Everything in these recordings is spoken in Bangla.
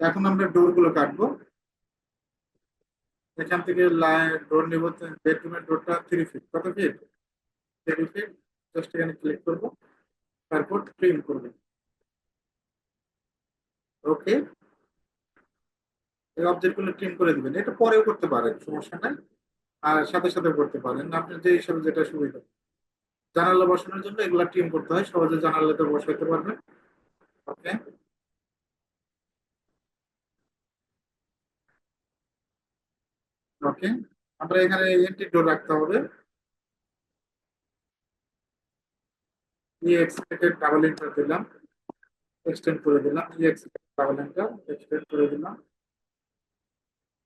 এখন আমরা ডোরগুলো কাটবো। এখান থেকে ডোর নিব বেডরুমের ডোরটা থ্রি ফিট কত ফিট থ্রি ফিট জাস্ট এখানে ক্লিক করব। তারপর ট্রিম করব। ওকে এই অবজেক্টগুলো ট্রিম করে দিবেন। এটা পরেও করতে পারেন, সমস্যা নাই। আর সাথে সাথে করতে পারেন। আপনার যে হিসাবে যেটা সুবিধা। জানালা বসানোর জন্য এগুলা ট্রিম করতে হয়। সহজে জানালাতে বসাইতে পারবেন। ওকে ওকে, আমরা এখানে এন্ট্রি ডোর রাখতে হবে। ই এক্সপেক্টেড ডাবল এন্টার দিলাম এক্সটেন্ড করে দিলাম ই এক্সপেক্টেড ডাবল এন্টার এক্সটেন্ড করে দিলাম।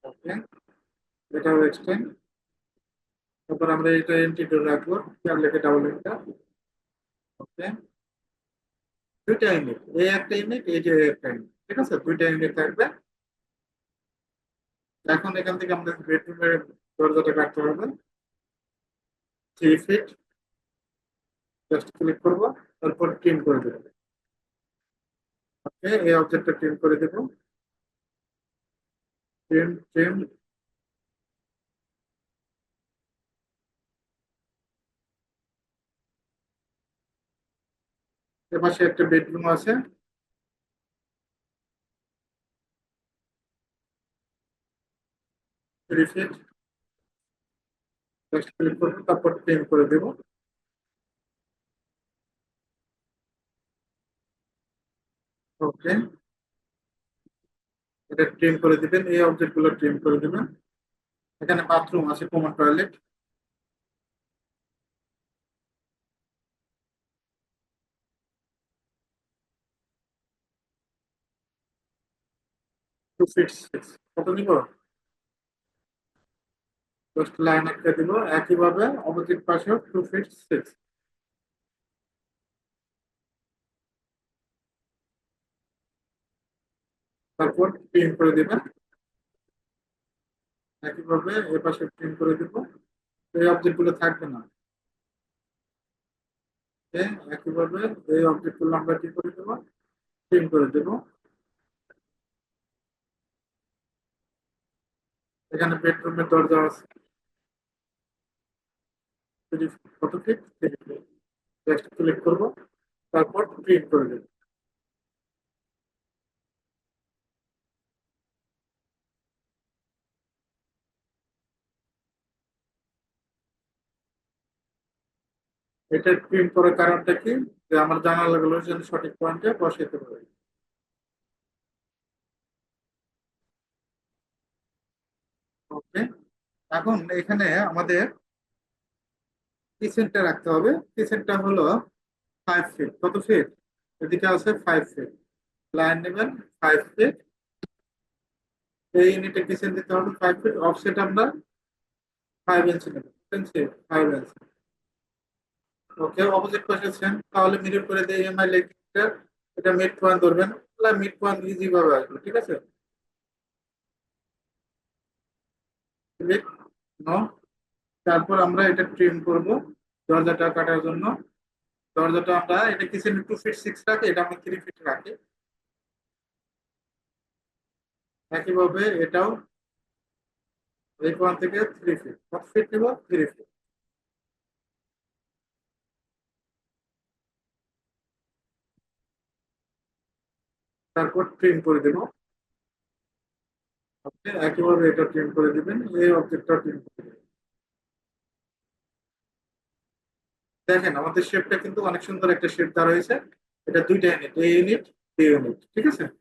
ওকে, এটাও এক্সটেন্ড তারপর আমরা এটা এন্ট্রি ডোর রাখব আর লিখে ডাবল এন্টার ওকে, দুইটা ইউনিট এই একটা ইউনিট এই যে একটা ইউনিট ঠিক আছে? দুইটা ইউনিট থাকবে। এখন এখান থেকে আমাদের বেডরুমের দরজাটা কাটতে হবে। থ্রি ফিট জাস্ট ক্লিক করব, তারপর ট্রিম করে দেবো। ওকে এই অবজেক্টটা ট্রিম করে দেবো। ট্রিম ট্রিম এপাশে একটা বেডরুম আছে। থ্রি ফিট জাস্ট ক্লিক করব তারপর ট্রিম করে দেবো। ওকে এটা ট্রিম করে দিবেন, এই অবজেক্টগুলো ট্রিম করে দিবেন। এখানে বাথরুম আছে common toilet two feet six কত নিব? জাস্ট লাইন একটা দিব, একইভাবে অপোজিট পাশেও টু ফিট সিক্স তারপর প্রিন্ট করে দিবেন একইভাবে এ পাশে প্রিন্ট করে দিব। এই অবজেক্টগুলো থাকবে না। একইভাবে এই অবজেক্টগুলো আমরা কি করে দেবো? প্রিন্ট করে দেব। এখানে বেডরুমের দরজা আছে। ফিট তারপর প্রিন্ট করে এটা প্রিন্ট করার কারণটা কি? যে আমার জানালাগুলো যেন সঠিক পয়েন্টে বসাইতে পারে। ওকে এখন এখানে আমাদের কিচেনটা রাখতে হবে। কিচেনটা হলো ফাইভ ফিট কত ফিট এদিকে আছে ফাইভ ফিট লাইন নেবেন ফাইভ ফিট এই ইউনিটে কিচেন দিতে হবে ফাইভ ফিট অফসেট আমরা ফাইভ ইঞ্চি নেবেন ফাইভ ইঞ্চি ওকে অপোজিট পাশে সেম তাহলে মিডিল করে দিয়ে এমআই লেগটা এটা মিড পয়েন্ট ধরবেন। তাহলে মিড পয়েন্ট ইজি ভাবে আসবে, ঠিক আছে? ক্লিক নো তারপর আমরা এটা ট্রিম করব দরজাটা কাটার জন্য। দরজাটা আমরা, এটা কিচেন টু ফিট সিক্স রাখি? এটা আমরা থ্রি ফিট রাখি। একইভাবে এটাও এই পয়েন্ট থেকে থ্রি ফিট কত ফিট নেব? থ্রি ফিট তারপর ট্রিম করে দেব। ওকে একেবারে এটা ট্রিম করে দিবেন, এই অবজেক্টটা ট্রিম করে দেবেন। দেখেন, আমাদের শেপটা কিন্তু অনেক সুন্দর একটা শেপ দেওয়া রয়েছে। এটা দুইটা unit A unit B unit ঠিক আছে?